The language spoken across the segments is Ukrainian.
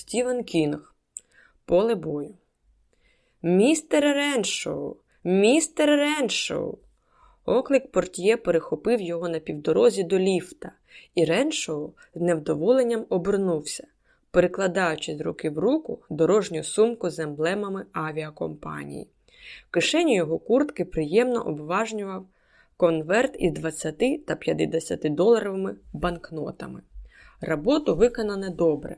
Стівен Кінг. Поле бою. Містер Реншоу! Містер Реншоу! Оклик портьє перехопив його на півдорозі до ліфта, і Реншоу з невдоволенням обернувся, перекладаючи з руки в руку дорожню сумку з емблемами авіакомпанії. Кишеню його куртки приємно обважнював конверт із 20 та 50 доларовими банкнотами. Роботу виконане добре,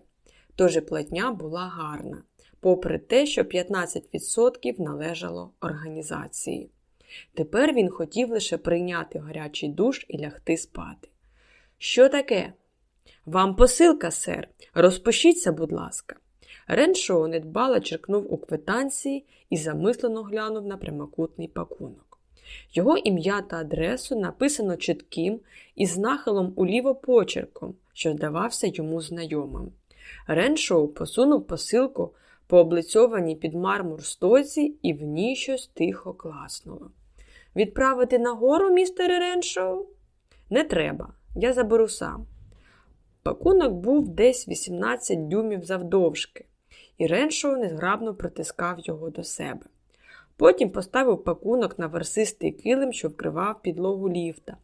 тож і платня була гарна, попри те, що 15% належало організації. Тепер він хотів лише прийняти гарячий душ і лягти спати. Що таке? Вам посилка, сер, розпишіться, будь ласка. Реншоу недбало черкнув у квитанції і замислено глянув на прямокутний пакунок. Його ім'я та адресу написано чітким і з нахилом уліво почерком, що здавався йому знайомим. Реншоу посунув посилку по облицьованій під мармур стойці і в ній щось тихо класнуло. Відправити нагору, містере Реншоу? Не треба, я заберу сам. Пакунок був десь 18 дюймів завдовжки, і Реншоу незграбно притискав його до себе. Потім поставив пакунок на версистий килим, що вкривав підлогу ліфта,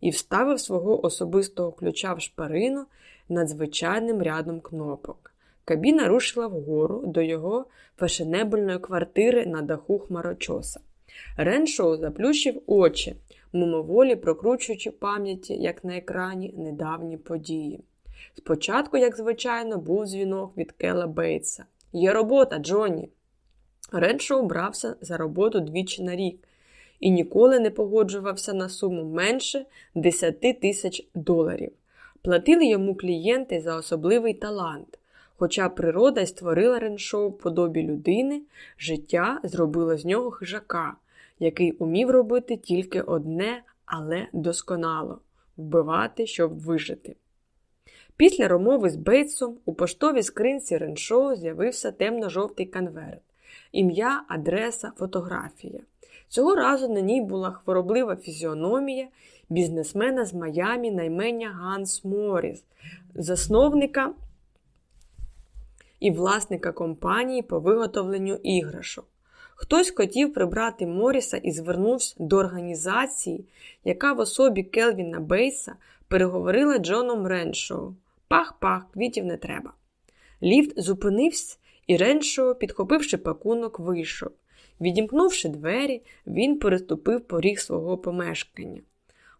і вставив свого особистого ключа в шпарину над звичайним рядом кнопок. Кабіна рушила вгору до його фешенебельної квартири на даху хмарочоса. Реншоу заплющив очі, мимоволі прокручуючи пам'яті, як на екрані, недавні події. Спочатку, як звичайно, був дзвінок від Кела Бейтса. Є робота, Джонні. Реншоу брався за роботу двічі на рік і ніколи не погоджувався на суму менше 10 тисяч доларів. Платили йому клієнти за особливий талант. Хоча природа створила Реншоу в подобі людини, життя зробило з нього хижака, який умів робити тільки одне, але досконало вбивати, щоб вижити. Після розмови з Бейтсом у поштовій скринці Реншоу з'явився темно-жовтий конверт, ім'я, адреса, фотографія. Цього разу на ній була хвороблива фізіономія бізнесмена з Майамі наймення Ганс Моріс, засновника і власника компанії по виготовленню іграшок. Хтось хотів прибрати Моріса і звернувся до організації, яка в особі Келвіна Бейса переговорила Джоном Реншоу. Пах-пах, квітів не треба. Ліфт зупинився, і Реншоу, підхопивши пакунок, вийшов. Відімкнувши двері, він переступив поріг свого помешкання.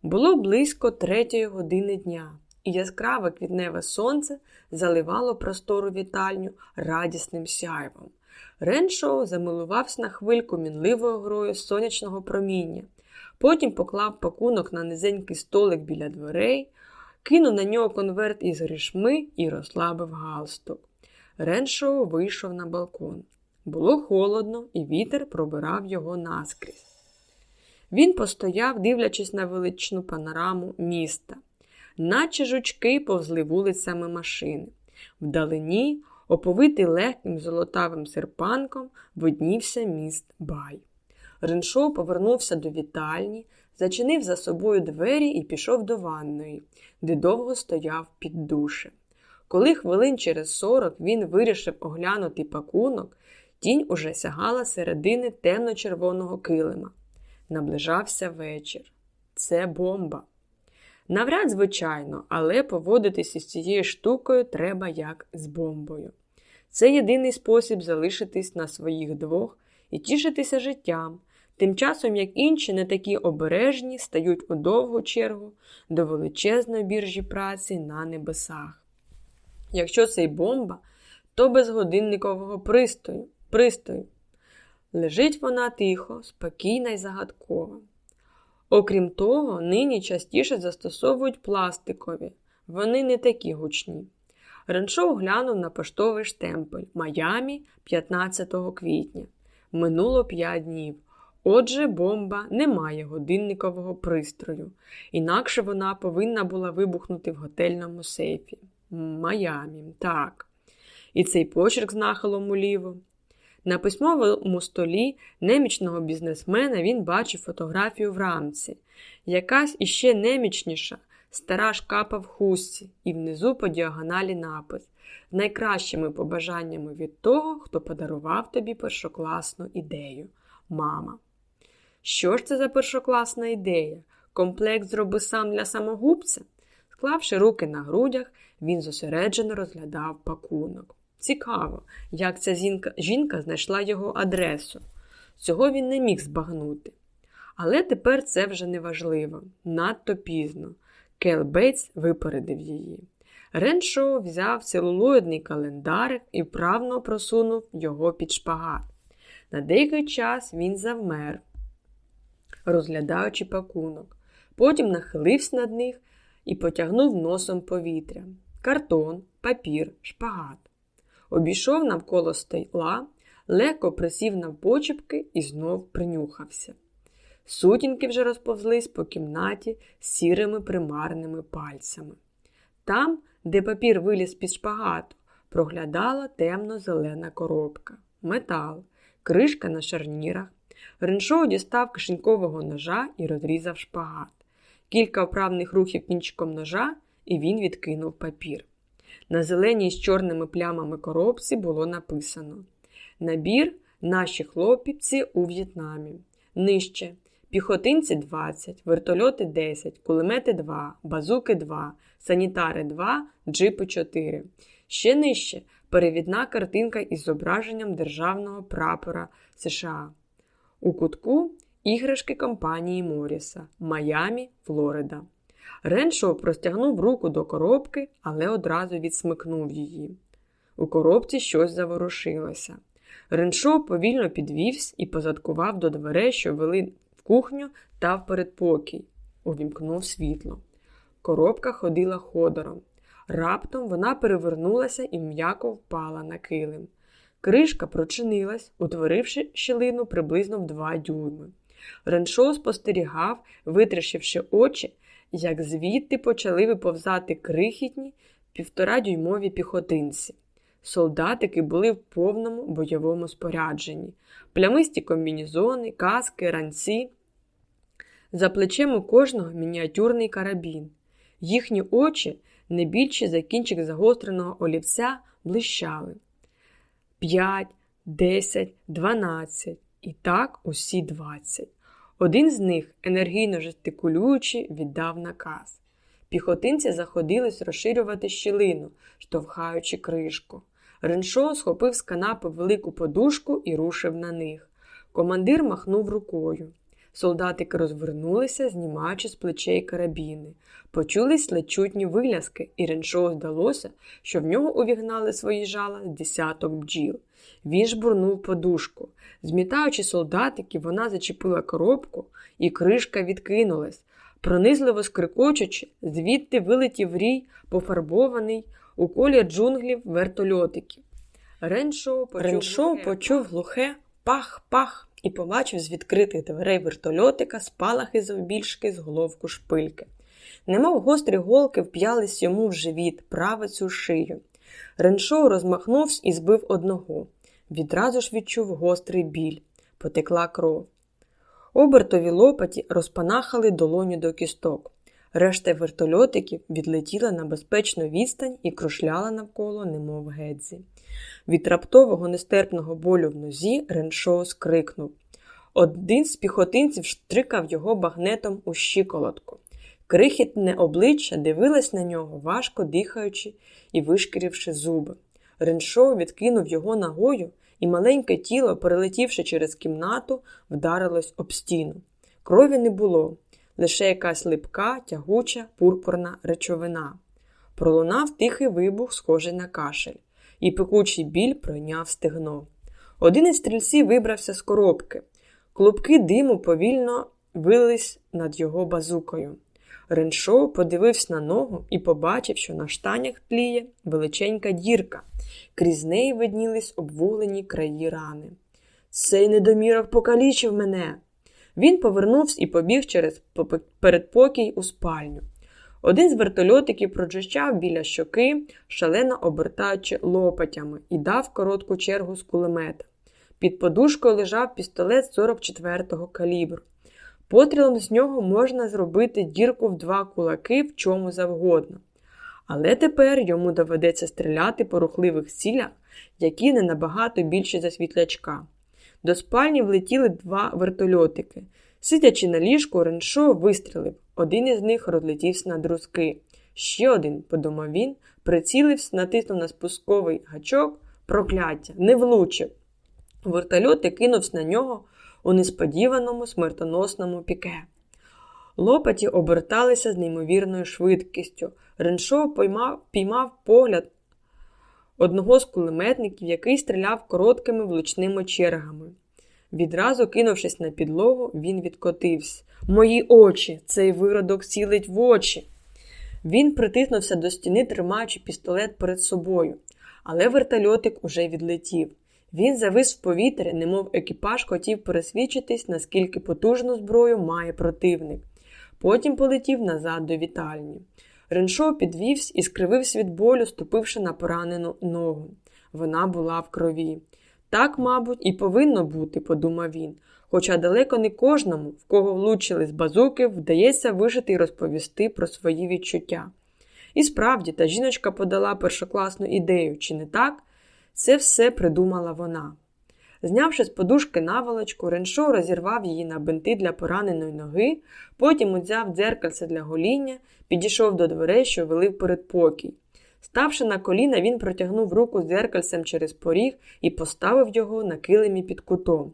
Було близько третьої години дня, і яскраве квітневе сонце заливало простору вітальню радісним сяйвом. Реншоу замилувався на хвильку мінливою грою сонячного проміння, потім поклав пакунок на низенький столик біля дверей, кинув на нього конверт із грішми і розслабив галстук. Реншоу вийшов на балкон. Було холодно, і вітер пробирав його наскрізь. Він постояв, дивлячись на величну панораму міста, наче жучки повзли вулицями машини. Вдалині, оповитий легким золотавим серпанком, виднівся міст Бай. Реншоу повернувся до вітальні, зачинив за собою двері і пішов до ванної, де довго стояв під душем. Коли хвилин через сорок він вирішив оглянути пакунок, тінь уже сягала середини темно-червоного килима. Наближався вечір. Це бомба. Навряд, звичайно, але поводитися з цією штукою треба як з бомбою. Це єдиний спосіб залишитись на своїх двох і тішитися життям, тим часом як інші не такі обережні стають у довгу чергу до величезної біржі праці на небесах. Якщо це й бомба, то без годинникового пристою. Пристою. Лежить вона тихо, спокійна й загадкова. Окрім того, нині частіше застосовують пластикові, вони не такі гучні. Реншоу глянув на поштовий штемпель Майамі 15 квітня. Минуло 5 днів. Отже, бомба не має годинникового пристрою, інакше вона повинна була вибухнути в готельному сейфі. Майамі, так. І цей почерк з нахилом уліво. На письмовому столі немічного бізнесмена він бачив фотографію в рамці. Якась іще немічніша, стара шкапа в хустці і внизу по діагоналі напис з найкращими побажаннями від того, хто подарував тобі першокласну ідею. Мама. Що ж це за першокласна ідея? Комплект зроби сам для самогубця? Склавши руки на грудях, він зосереджено розглядав пакунок. Цікаво, як ця жінка, жінка знайшла його адресу. Цього він не міг збагнути. Але тепер це вже не важливо, надто пізно. Кел Бейтс випередив її. Реншоу взяв целулоїдний календарик і вправно просунув його під шпагат. На деякий час він завмер, розглядаючи пакунок. Потім нахилився над них і потягнув носом повітря. Картон, папір, шпагат. Обійшов навколо стола, легко присів навпочепки і знов принюхався. Сутінки вже розповзлись по кімнаті сірими примарними пальцями. Там, де папір виліз під шпагату, проглядала темно-зелена коробка, метал, кришка на шарнірах. Реншоу дістав кишенькового ножа і розрізав шпагат. Кілька вправних рухів кінчиком ножа, і він відкинув папір. На зеленій з чорними плямами коробці було написано: Набір наші хлопці у В'єтнамі. Нижче. Піхотинці 20, вертольоти 10, кулемети 2, базуки 2, санітари 2, джипи 4. Ще нижче перевідна картинка із зображенням державного прапора США. У кутку іграшки компанії Моріса Майамі, Флорида. Реншоу простягнув руку до коробки, але одразу відсмикнув її. У коробці щось заворушилося. Реншоу повільно підвівся і позадкував до дверей, що вели в кухню та в передпокій. Увімкнув світло. Коробка ходила ходором. Раптом вона перевернулася і м'яко впала на килим. Кришка прочинилась, утворивши щілину приблизно в два дюйми. Реншоу спостерігав, витрящивши очі, як звідти почали виповзати крихітні півторадюймові піхотинці. Солдатики були в повному бойовому спорядженні, плямисті комбінізони, каски, ранці. За плечем у кожного мініатюрний карабін. Їхні очі, не більші за кінчик загостреного олівця, блищали. П'ять, десять, дванадцять. І так усі двадцять. Один з них, енергійно жестикулюючи, віддав наказ. Піхотинці заходились розширювати щілину, штовхаючи кришку. Реншо схопив з канапи велику подушку і рушив на них. Командир махнув рукою. Солдатики розвернулися, знімаючи з плечей карабіни. Почулись лечутні виляски, і Реншоу здалося, що в нього увігнали свої жала з десяток бджіл. Він жбурнув подушку. Змітаючи солдатиків, вона зачепила коробку, і кришка відкинулась. Пронизливо скрикочучи, звідти вилетів рій, пофарбований у колір джунглів вертольотиків. Реншоу почув, Реншоу почув глухе пах-пах і побачив з відкритих дверей вертольотика спалахи завбільшки з головку шпильки. Немов гострі голки вп'ялись йому в живіт, правицю шию. Реншоу розмахнувся і збив одного. Відразу ж відчув гострий біль, потекла кров. Обертові лопаті розпанахали долоню до кісток. Решта вертольотиків відлетіла на безпечну відстань і крушляла навколо, немов гедзі. Від раптового нестерпного болю в нозі Реншоу скрикнув. Один з піхотинців штрикав його багнетом у щиколотку. Крихітне обличчя дивилось на нього, важко дихаючи і вишкіривши зуби. Реншоу відкинув його ногою, і маленьке тіло, перелетівши через кімнату, вдарилось об стіну. Крові не було, лише якась липка, тягуча, пурпурна речовина. Пролунав тихий вибух, схожий на кашель, і пекучий біль пройняв стегно. Один із стрільців вибрався з коробки. Клубки диму повільно вились над його базукою. Реншоу подивився на ногу і побачив, що на штанях тліє величенька дірка, крізь неї виднілись обвуглені краї рани. Цей недомірок покалічив мене. Він повернувся і побіг через передпокій у спальню. Один з вертольотиків проджищав біля щоки, шалено обертаючи лопатями, і дав коротку чергу з кулемета. Під подушкою лежав пістолет 44-го калібру. Пострілом з нього можна зробити дірку в два кулаки в чому завгодно. Але тепер йому доведеться стріляти по рухливих цілях, які не набагато більші за світлячка. До спальні влетіли два вертольотики. Сидячи на ліжку, Реншо вистрілив. Один із них розлетівся на друзки. Ще один, подумав він, прицілився, натиснув на спусковий гачок, прокляття, не влучив. Вертольоти кинувся на нього у несподіваному смертоносному піке. Лопаті оберталися з неймовірною швидкістю. Реншо поймав, піймав погляд одного з кулеметників, який стріляв короткими влучними чергами. Відразу кинувшись на підлогу, він відкотився. Мої очі, цей виродок цілить в очі. Він притиснувся до стіни, тримаючи пістолет перед собою, але вертольотик уже відлетів. Він завис в повітря, немов екіпаж хотів пересвідчитись, наскільки потужну зброю має противник. Потім полетів назад до вітальні. Реншоу підвівся і скривився від болю, ступивши на поранену ногу. Вона була в крові. Так, мабуть, і повинно бути, подумав він. Хоча далеко не кожному, в кого влучили з базуки, вдається вижити і розповісти про свої відчуття. І справді, та жіночка подала першокласну ідею, чи не так? Це все придумала вона. Знявши з подушки наволочку, Реншоу розірвав її на бинти для пораненої ноги, потім узяв дзеркальце для гоління, підійшов до дверей, що вели в передпокій. Ставши на коліна, він протягнув руку з дзеркальцем через поріг і поставив його на килимі під кутом.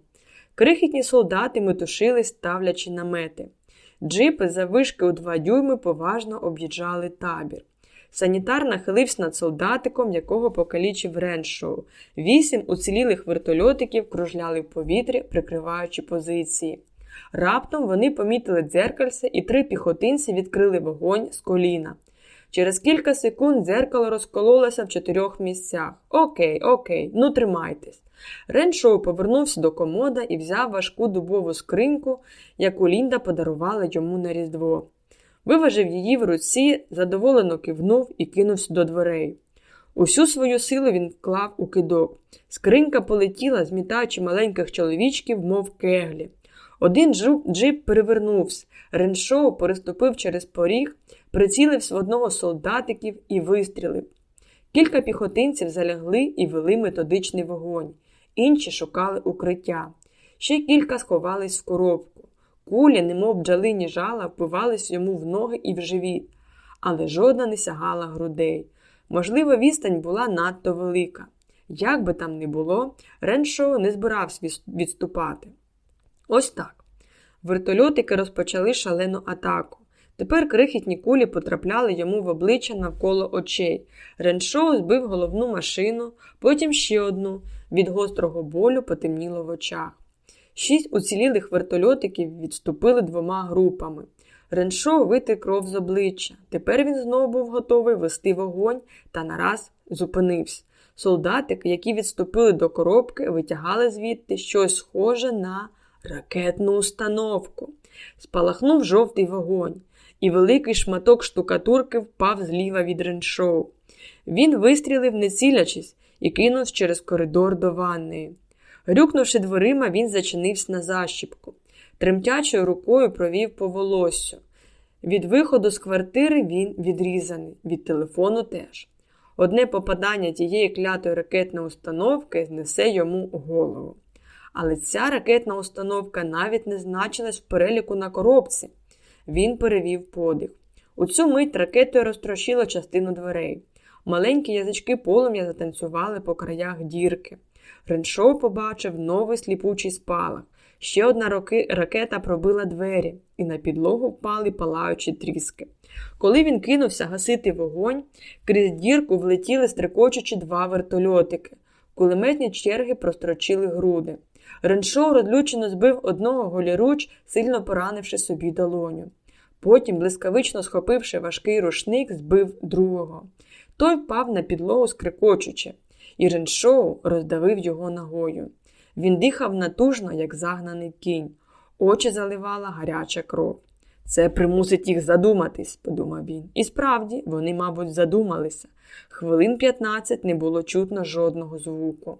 Крихітні солдати метушились, ставлячи намети. Джипи за вишки у два дюйми поважно об'їжджали табір. Санітар нахилився над солдатиком, якого покалічив Реншоу. Вісім уцілілих вертольотиків кружляли в повітрі, прикриваючи позиції. Раптом вони помітили дзеркальце, і три піхотинці відкрили вогонь з коліна. Через кілька секунд дзеркало розкололося в чотирьох місцях. Окей, окей, ну тримайтесь. Реншоу повернувся до комода і взяв важку дубову скриньку, яку Лінда подарувала йому на Різдво. Виважив її в руці, задоволено кивнув і кинувся до дверей. Усю свою силу він вклав у кидок. Скринька полетіла, змітаючи маленьких чоловічків, мов кеглі. Один джип перевернувся. Реншоу переступив через поріг, прицілився в одного з солдатиків і вистрілив. Кілька піхотинців залягли і вели методичний вогонь, інші шукали укриття. Ще кілька сховались в коробку. Кулі, немов бджалині жала, впивались йому в ноги і в живіт, але жодна не сягала грудей. Можливо, відстань була надто велика. Як би там не було, Реншоу не збирався відступати. Ось так. Вертольотики розпочали шалену атаку. Тепер крихітні кулі потрапляли йому в обличчя навколо очей. Реншоу збив головну машину, потім ще одну. Від гострого болю потемніло в очах. Шість уцілілих вертольотиків відступили двома групами. Реншоу витер кров з обличчя. Тепер він знову був готовий вести вогонь та нараз зупинився. Солдатики, які відступили до коробки, витягали звідти щось схоже на ракетну установку. Спалахнув жовтий вогонь, і великий шматок штукатурки впав зліва від реншоу. Він вистрілив, не цілячись, і кинувся через коридор до ванної. Грюкнувши дверима, він зачинився на защіпку. Тремтячою рукою провів по волосю. Від виходу з квартири він відрізаний, від телефону теж. Одне попадання тієї клятої ракетної установки знесе йому голову. Але ця ракетна установка навіть не значилась в переліку на коробці. Він перевів подих. У цю мить ракетою розтрощило частину дверей. Маленькі язички полум'я затанцювали по краях дірки. Реншоу побачив новий сліпучий спалах. Ще одна ракета пробила двері, і на підлогу впали палаючі тріски. Коли він кинувся гасити вогонь, крізь дірку влетіли стрикочучи два вертольотики. Кулеметні черги прострочили груди. Реншоу розлючено збив одного голіруч, сильно поранивши собі долоню. Потім, блискавично схопивши важкий рушник, збив другого. Той впав на підлогу скрикочучи, і Реншоу роздавив його ногою. Він дихав натужно, як загнаний кінь, очі заливала гаряча кров. Це примусить їх задуматись, подумав він. І справді, вони, мабуть, задумалися. Хвилин 15 не було чутно жодного звуку.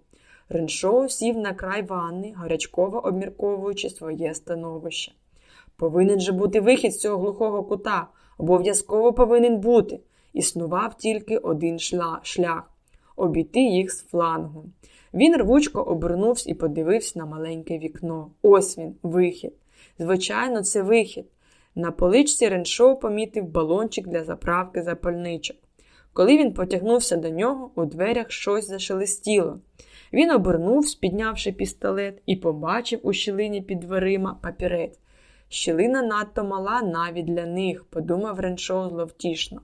Реншоу сів на край ванни, гарячково обмірковуючи своє становище. Повинен же бути вихід з цього глухого кута. Обов'язково повинен бути. Існував тільки один шлях обійти їх з флангу. Він рвучко обернувся і подивився на маленьке вікно. Ось він, вихід. Звичайно, це вихід. На поличці Реншоу помітив балончик для заправки запальничок. Коли він потягнувся до нього, у дверях щось зашелестіло. Він обернувся, піднявши пістолет, і побачив у щілині під дверима папірець. Щілина надто мала навіть для них, подумав Реншоу зловтішно.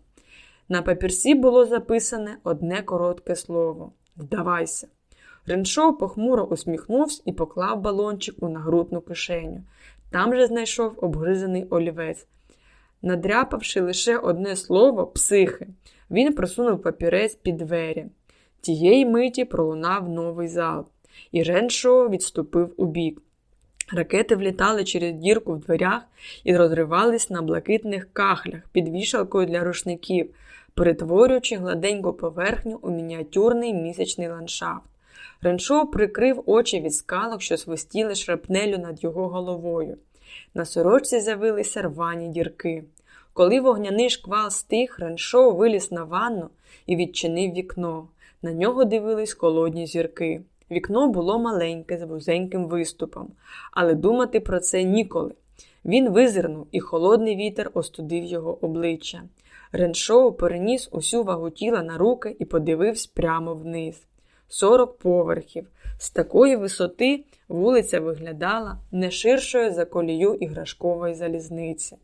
На папірці було записане одне коротке слово Вдавайся. Реншоу похмуро усміхнувся і поклав балончик у нагрудну кишеню. Там же знайшов обгризаний олівець. Надряпавши лише одне слово психи, він просунув папірець під двері. Тієї миті пролунав новий зал, і Реншоу відступив у бік. Ракети влітали через дірку в дверях і розривались на блакитних кахлях під вішалкою для рушників, перетворюючи гладеньку поверхню у мініатюрний місячний ландшафт. Реншоу прикрив очі від скалок, що свистіли шрапнелю над його головою. На сорочці з'явилися рвані дірки. Коли вогняний шквал стих, Реншоу виліз на ванну і відчинив вікно. На нього дивились холодні зірки. Вікно було маленьке, з вузеньким виступом, але думати про це ніколи. Він визирнув, і холодний вітер остудив його обличчя. Реншоу переніс усю вагу тіла на руки і подивився прямо вниз. Сорок поверхів. З такої висоти вулиця виглядала не ширшою за колію іграшкової залізниці.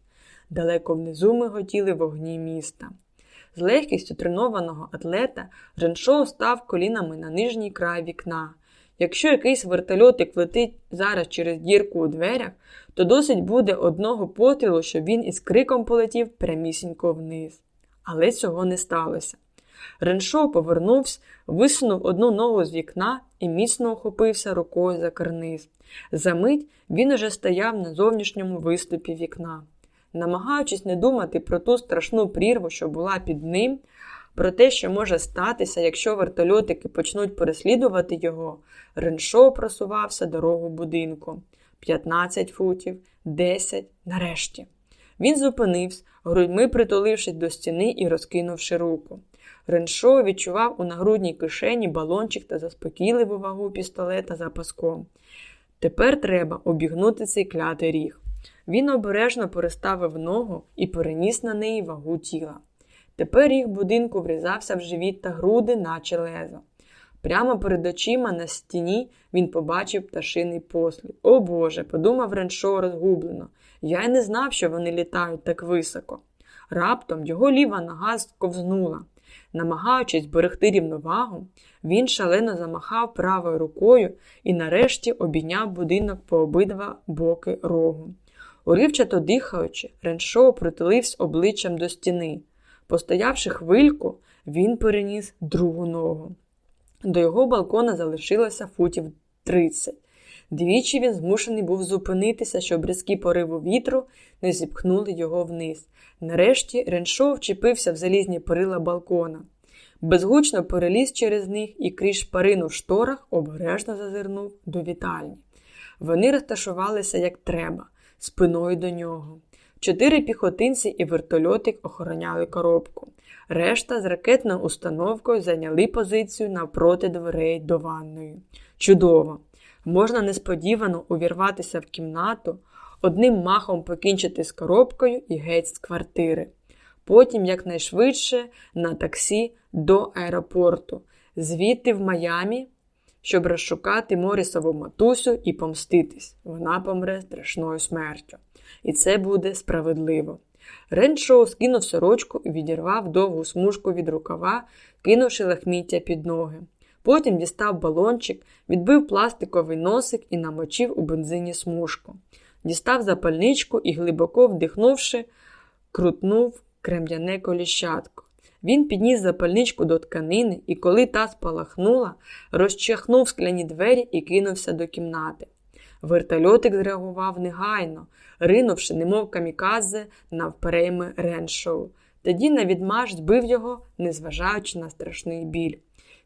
Далеко внизу миготіли вогні міста. З легкістю тренованого атлета Реншоу став колінами на нижній край вікна. Якщо якийсь вертольотик летить зараз через дірку у дверях, то досить буде одного пострілу, щоб він із криком полетів прямісінько вниз. Але цього не сталося. Реншоу повернувся, висунув одну ногу з вікна і міцно охопився рукою за карниз. Замить він уже стояв на зовнішньому виступі вікна. Намагаючись не думати про ту страшну прірву, що була під ним, про те, що може статися, якщо вертольотики почнуть переслідувати його, Реншоу просувався дорогу будинку 15 футів, 10, нарешті. Він зупинився, грудьми притулившись до стіни і розкинувши руку. Реншоу відчував у нагрудній кишені балончик та заспокійливу вагу пістолета за паском. Тепер треба обігнути цей клятий ріг. Він обережно переставив ногу і переніс на неї вагу тіла. Тепер ріг будинку врізався в живіт та груди, наче лезо. Прямо перед очима на стіні він побачив пташиний послід. О Боже, подумав Реншо розгублено. Я й не знав, що вони літають так високо. Раптом його ліва нога сковзнула. Намагаючись берегти рівновагу, він шалено замахав правою рукою і нарешті обійняв будинок по обидва боки рогу. Уривчато дихаючи, Реншоу притулився обличчям до стіни. Постоявши хвильку, він переніс другу ногу. До його балкона залишилося футів 30. Двічі він змушений був зупинитися, щоб різкі пориви вітру не зіпхнули його вниз. Нарешті Реншоу вчепився в залізні перила балкона. Безгучно переліз через них і крізь шпарину в шторах обережно зазирнув до вітальні. Вони розташувалися як треба, спиною до нього. Чотири піхотинці і вертольотик охороняли коробку. Решта з ракетною установкою зайняли позицію навпроти дверей до ванної. Чудово! Можна несподівано увірватися в кімнату, одним махом покінчити з коробкою і геть з квартири. Потім, якнайшвидше, на таксі до аеропорту, звідти в Майамі, щоб розшукати Морісову матусю і помститись. Вона помре страшною смертю. І це буде справедливо. Реншоу скинув сорочку і відірвав довгу смужку від рукава, кинувши лахміття під ноги. Потім дістав балончик, відбив пластиковий носик і намочив у бензині смужку. Дістав запальничку і, глибоко вдихнувши, крутнув крем'яне коліщатко. Він підніс запальничку до тканини і, коли та спалахнула, розчахнув скляні двері і кинувся до кімнати. Вертольотик зреагував негайно, ринувши, немов камікадзе, навперейми Реншоу. Тоді на відмаш збив його, незважаючи на страшний біль.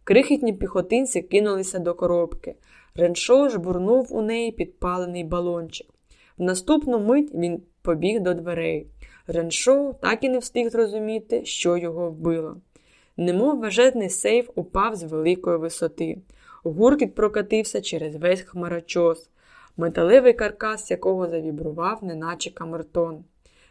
Крихітні піхотинці кинулися до коробки. Реншоу жбурнув у неї підпалений балончик. В наступну мить він побіг до дверей. Реншоу так і не встиг зрозуміти, що його вбило. Немов важетний сейф упав з великої висоти. Гуркіт прокатився через весь хмарочос, металевий каркас якого завібрував, неначе камертон.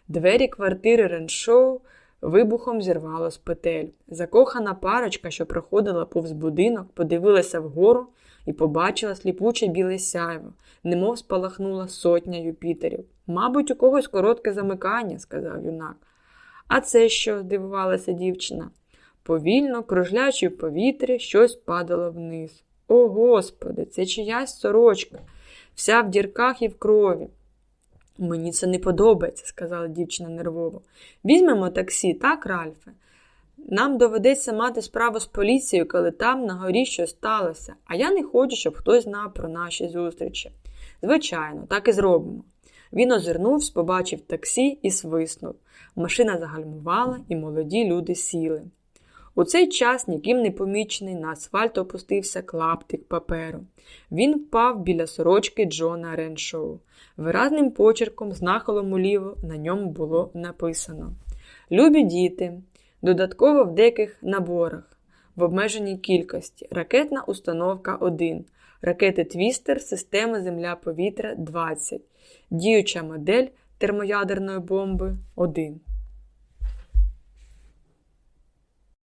Двері квартири Реншоу вибухом зірвало з петель. Закохана парочка, що проходила повз будинок, подивилася вгору і побачила сліпуче біле сяйво, немов спалахнула сотня Юпітерів. Мабуть, у когось коротке замикання, сказав юнак. А це що? здивувалася дівчина. Повільно, кружлячи в повітрі, щось падало вниз. О, Господи, це чиясь сорочка, вся в дірках і в крові. Мені це не подобається, сказала дівчина нервово. Візьмемо таксі, так, Ральфе? Нам доведеться мати справу з поліцією, коли там на горі щось сталося, а я не хочу, щоб хтось знав про наші зустрічі. Звичайно, так і зробимо. Він озирнувся, побачив таксі і свиснув. Машина загальмувала, і молоді люди сіли. У цей час ніким не помічений на асфальт опустився клаптик паперу. Він впав біля сорочки Джона Реншоу. Виразним почерком з нахилом уліво на ньому було написано Любі діти, додатково в деяких наборах, в обмеженій кількості, ракетна установка 1, ракети Твістер системи Земля-повітря 20, діюча модель термоядерної бомби 1.